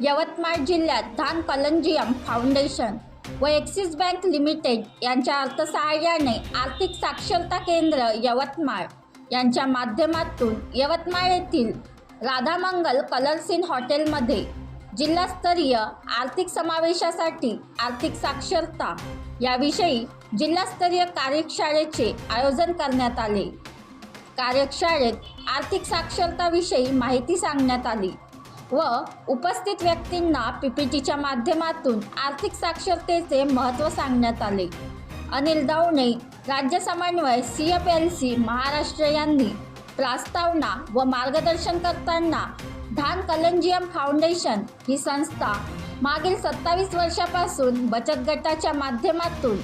यवतमाळ जिल्ह्यात धान कलंजियम फाउंडेशन व Axis bank limited यांच्या अर्थसहाय्याने आर्थिक साक्षरता केंद्र यवतमाळ यांच्या माध्यमातून यवतमाळ येथील राधामंगल कलरसिन हॉटेलमध्ये जिल्हास्तरीय आर्थिक समावेशासाठी आर्थिक साक्षरता याविषयी जिल्हास्तरीय कार्यशाळेचे आयोजन करण्यात आले. कार्यशाळेत आर्थिक साक्षरताविषयी माहिती सांगण्यात आली. व उपस्थित व्यक्तींना पीपीटीच्या माध्यमातून आर्थिक साक्षरतेचे महत्त्व सांगण्यात आले. अनिल दावणे राज्य समन्वय C F L C Maharashtra यांनी प्रस्तावना व मार्गदर्शन करताना धान कलंजियम फाउंडेशन ही संस्था मागील सत्तावीस वर्षापासून बचत गटाच्या माध्यमातून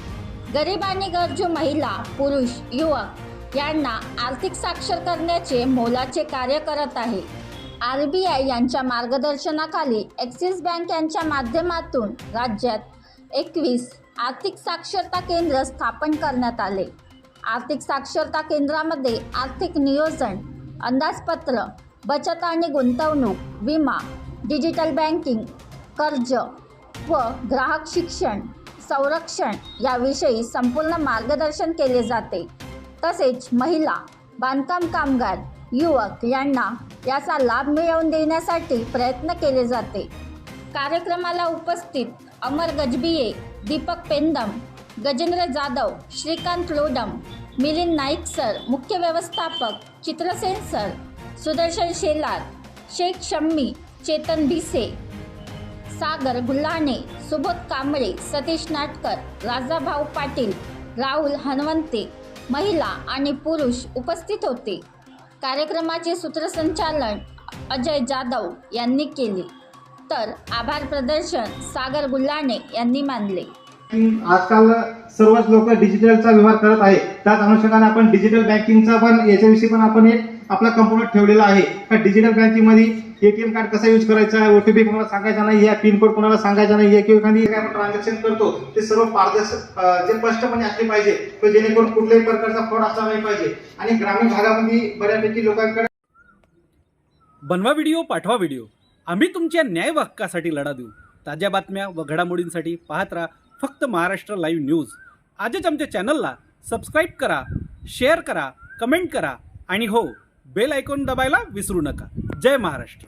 गरीब आणि गरजू महिला पुरुष युवक यांना आर्थिक साक्षर करण्याचे मोलाचे कार्य करत आहे. आर बी आय यांच्या मार्गदर्शनाखाली ॲक्सिस बँक यांच्या माध्यमातून राज्यात एकवीस आर्थिक साक्षरता केंद्र स्थापन करण्यात आले. आर्थिक साक्षरता केंद्रामध्ये आर्थिक नियोजन अंदाजपत्र बचत आणि गुंतवणूक विमा डिजिटल बँकिंग कर्ज व ग्राहक शिक्षण संरक्षण याविषयी संपूर्ण मार्गदर्शन केले जाते. तसेच महिला बांधकाम कामगार युवक यांना याचा लाभ मिळवून देण्यासाठी प्रयत्न केले जाते. कार्यक्रमाला उपस्थित अमर गजबिये दीपक पेंदम गजेंद्र जाधव श्रीकांत लोडम मिलिंद नाईक सर मुख्य व्यवस्थापक चित्रसेन सर सुदर्शन शेलार शेख शम्मी चेतन भिसे सागर गुल्हाणे सुबोध कांबळे सतीश नाटकर राजाभाऊ पाटील राहुल हनवंते महिला आणि पुरुष उपस्थित होते. कार्यक्रमाचे सूत्रसंचालन अजय जाधव यांनी केले. तर आभार प्रदर्शन सागर गुल्हाणे यांनी मानले. आजकाल सर्वच लोक डिजिटलचा व्यवहार करत आहे त्याच अनुषंगाने आपण डिजिटल बँकिंगचा पण याच्याविषयी पण आपण एक आपला कंपोनंट ठेवलेला आहे. का डिजिटल बँकिंगमध्ये एटीएम कार्ड कसा यूज करायचा आहे? ओटीपी कोणाला सांगायचा नाही या पिन कोड कोणाला सांगायचा नाही किंवा एखादी काय ट्रान्झॅक्शन करतो ते सर्व पारदर्शक जे स्पष्टपणे असले पाहिजे जेणेकरून कुठल्याही प्रकारचा फ्रॉड असला नाही पाहिजे. आणि ग्रामीण भागामध्ये बऱ्यापैकी लोकांकडे बनवा व्हिडिओ पाठवा व्हिडिओ आम्ही तुमच्या न्याय हक्कासाठी लढा देऊ. ताज्या बातम्या व घडामोडींसाठी पाहत राहा फक्त महाराष्ट्र लाईव्ह न्यूज आजच आमच्या चॅनलला सबस्क्राईब करा शेअर करा कमेंट करा आणि हो बेल आयकॉन दबायला विसरू नका. जय महाराष्ट्र.